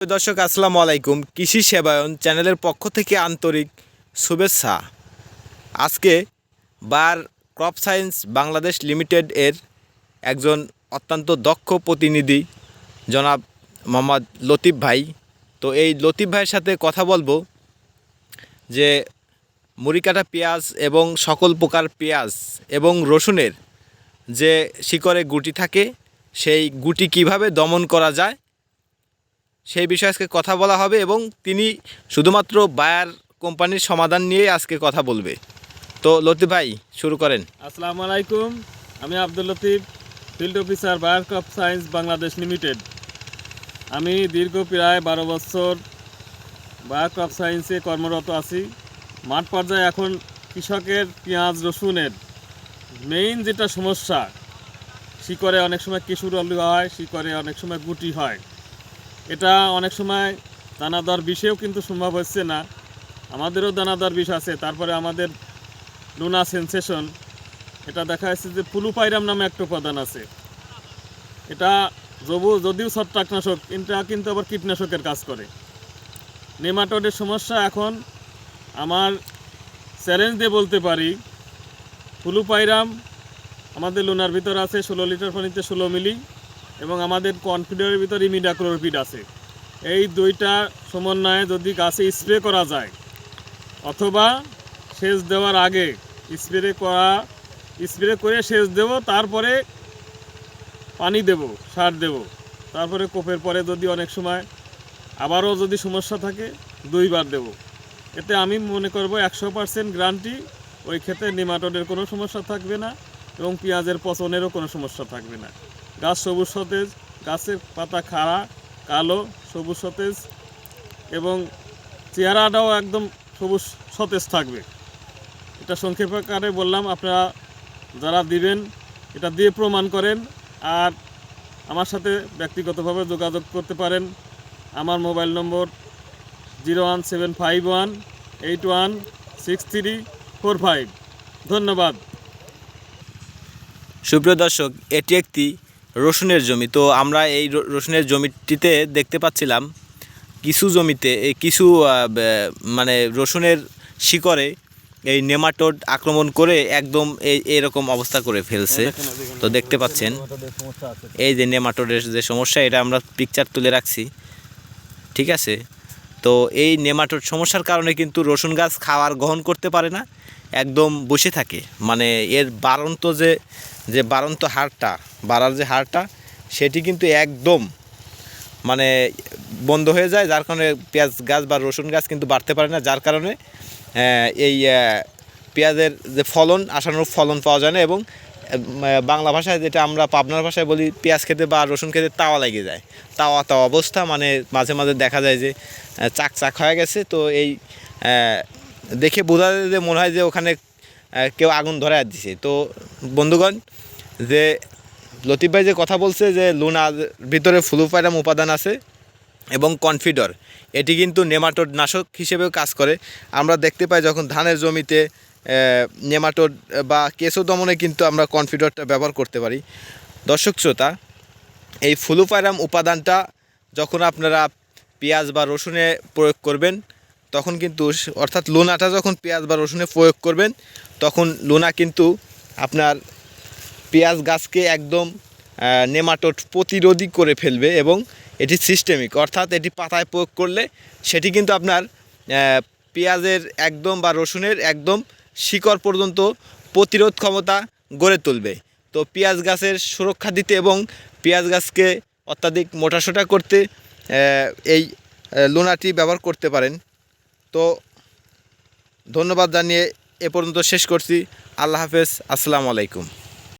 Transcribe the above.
দর্শক, আসসালামু আলাইকুম। কৃষি সেবায়ন চ্যানেলের পক্ষ থেকে আন্তরিক শুভেচ্ছা। আজকে Bayer Crop Science Bangladesh limited এর একজন অত্যন্ত দক্ষ প্রতিনিধি, জনাব মোহাম্মদ লতিফ ভাই। তো এই লতিফ ভাইয়ের সাথে কথা বলব যে মুড়িকাটা পেঁয়াজ এবং সকল প্রকার পেঁয়াজ এবং রসুনের যে শিকড়ে গুটি থাকে, সেই গুটি কীভাবে দমন করা যায় সেই বিষয়ে আজকে কথা বলা হবে এবং তিনি শুধুমাত্র বায়ার কোম্পানির সমাধান নিয়ে আজকে কথা বলবে। তো লতিফ ভাই, শুরু করেন। আসসালামু আলাইকুম। আমি Abdul Latif, field officer, Bayer Crop Science Bangladesh limited. আমি দীর্ঘ প্রায় বারো বছর বায়ার ক্রপ সায়েন্সে কর্মরত আছি। মাঠ পর্যায়ে এখন কৃষকের পেঁয়াজ, রসুনের মেইন যেটা সমস্যা, শিকড়ে অনেক সময় কেশুর আলু হয়, শিকড়ে অনেক সময় গুটি হয়। এটা অনেক সময় দানাদার বিষেও কিন্তু সম্ভব হচ্ছে না। আমাদেরও দানাদার বিষ আছে, তারপরে আমাদের লুনা সেন্সেশন এটা দেখা যাচ্ছে যে পুলুপাইরাম নামে একটা উপাদান আছে। এটা যবু যদিও ছত্রাকনাশক, এটা কিন্তু আবার কীটনাশকের কাজ করে। নেমাটোডের সমস্যা এখন আমার চ্যালেঞ্জ দিয়ে বলতে পারি পুলুপাইরাম আমাদের লুনার ভিতর আছে, ষোলো লিটার পানিতে ষোলো মিলি। এবং আমাদের কনফিডারের ভিতর ইমিডাক্লোরপিড আছে। এই দুইটা সমন্বয়ে যদি গাছে স্প্রে করা যায়, অথবা সেচ দেওয়ার আগে স্প্রে করা স্প্রে করে সেচ দেব, তারপরে পানি দেব, সার দেব, তারপরে কোপের পরে যদি অনেক সময় আবারও যদি সমস্যা থাকে, দুইবার দেব। এতে আমি মনে করব একশো পার্সেন্ট গ্রান্টি ওই ক্ষেত্রে নেমাটোডের কোনো সমস্যা থাকবে না এবং পেঁয়াজের পচনেরও কোনো সমস্যা থাকবে না। গাছ সবুজ সতেজ, গাছের পাতা খাড়া, কালো, সবুজ সতেজ এবং চেহারাটাও একদম সবুজ সতেজ থাকবে। এটা সংক্ষেপ আকারে বললাম, আপনারা যারা দিবেন, এটা দিয়ে প্রমাণ করেন আর আমার সাথে ব্যক্তিগতভাবে যোগাযোগ করতে পারেন। আমার mobile number zero one seven five one eight one six three four five. ধন্যবাদ। সুপ্রিয় দর্শক, এটি একটি রসুনের জমি। তো আমরা এই রসুনের জমিটিতে দেখতে পাচ্ছিলাম কিছু জমিতে এই কিছু মানে রসুনের শিকড়ে এই নেমাটোড আক্রমণ করে একদম এই এরকম অবস্থা করে ফেলছে। তো দেখতে পাচ্ছেন এই যে নেমাটোডের যে সমস্যা এটা আমরা পিকচার তুলে রাখছি। ঠিক আছে? তো এই নেমাটোড সমস্যার কারণে কিন্তু রসুন গাছ খাওয়ার গ্রহণ করতে পারে না। একদম বসে থাকে। মানে এর বাড়ন্ত যে যে বাড়ন্ত হারটা, বাড়ার যে হাড়টা সেটি কিন্তু একদম মানে বন্ধ হয়ে যায়, যার কারণে পেঁয়াজ গাছ বা রসুন গাছ কিন্তু বাড়তে পারে না, যার কারণে এই পেঁয়াজের যে ফলন, আশানুরূপ ফলন পাওয়া যায় না এবং বাংলা ভাষায় যেটা আমরা পাবনার ভাষায় বলি, পেঁয়াজ খেতে বা রসুন খেতে তাওয়া লেগে যায়। তাওয়া তাওয়া অবস্থা মানে মাঝে মাঝে দেখা যায় যে চাক চাক হয়ে গেছে, তো এই দেখে বোঝা যায় যে মনে হয় যে ওখানে কেউ আগুন ধরে দিছে। তো বন্ধুগণ, যে লতিফ ভাই যে কথা বলছে যে লুনার ভিতরে ফ্লুপাইরাম উপাদান আছে এবং কনফিডর, এটি কিন্তু নেমাটোড নাশক হিসেবেও কাজ করে। আমরা দেখতে পাই যখন ধানের জমিতে নেমাটোড বা কেঁচো দমনে কিন্তু আমরা কনফিডরটা ব্যবহার করতে পারি। দর্শক শ্রোতা, এই ফ্লুপাইরাম উপাদানটা যখন আপনারা পেঁয়াজ বা রসুনে প্রয়োগ করবেন তখন কিন্তু অর্থাৎ লোনাটা যখন পেঁয়াজ বা রসুনে প্রয়োগ করবেন তখন লোনা কিন্তু আপনার পেঁয়াজ গাছকে একদম আহ, নেমাটোড প্রতিরোধী করে ফেলবে এবং এটি সিস্টেমিক অর্থাৎ এটি পাতায় প্রয়োগ করলে সেটি কিন্তু আপনার পেঁয়াজের একদম বা রসুনের একদম শিকড় পর্যন্ত প্রতিরোধ ক্ষমতা গড়ে তুলবে। তো পেঁয়াজ গাছের সুরক্ষা দিতে এবং পেঁয়াজ গাছকে অত্যাধিক মোটাসোটা করতে এই লোনাটি ব্যবহার করতে পারেন। তো ধন্যবাদ জানিয়ে এ পর্যন্ত শেষ করছি। আল্লাহ হাফেজ। আসসালামু আলাইকুম।